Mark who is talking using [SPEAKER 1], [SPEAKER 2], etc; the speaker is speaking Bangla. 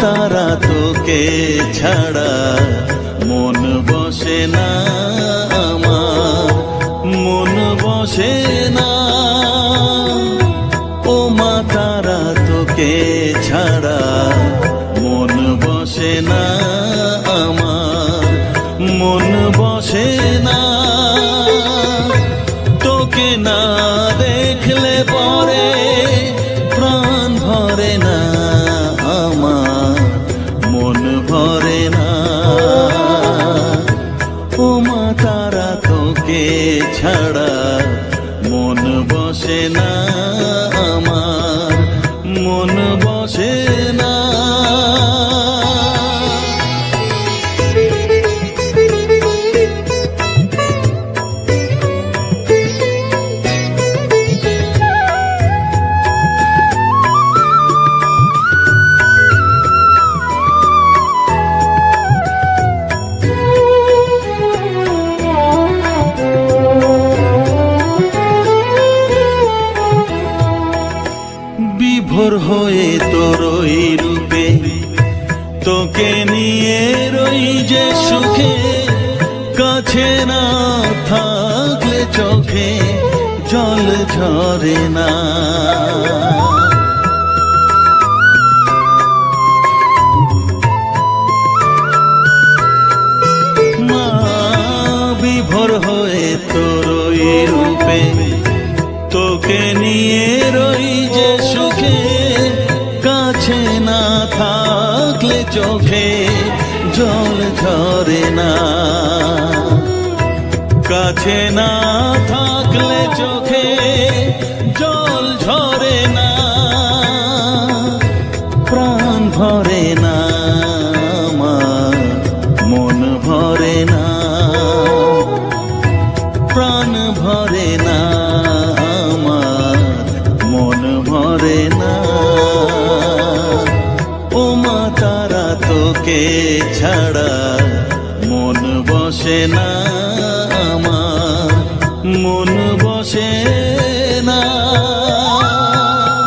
[SPEAKER 1] তারা তোকে ছাড়া না। ও মা, তারা তোকে ছাড়া মন বসে না আমার, মন বসে না। তোকে না দেখলে পরে প্রাণ ভরে না আমার, মন ভরে না। ও মা, তারা তোকে ছাড়া বসে না আমার। মন বিভোর হয়ে তোর ওই রূপে। তোকে নিয়ে রই যে সুখে, কাছে না থাকলে চোখে জল ঝরে না। মা, বিভোর হয়ে তোর ওই রূপে। চোখে জল ঝরে না। কাছে না থাকলে চোখে জল ঝরে না। প্রাণ ভরে না আমার মন ভরে না। প্রাণ ভরে না আমার মন ভরে না। ছাড়া মন বসে না আমার। মন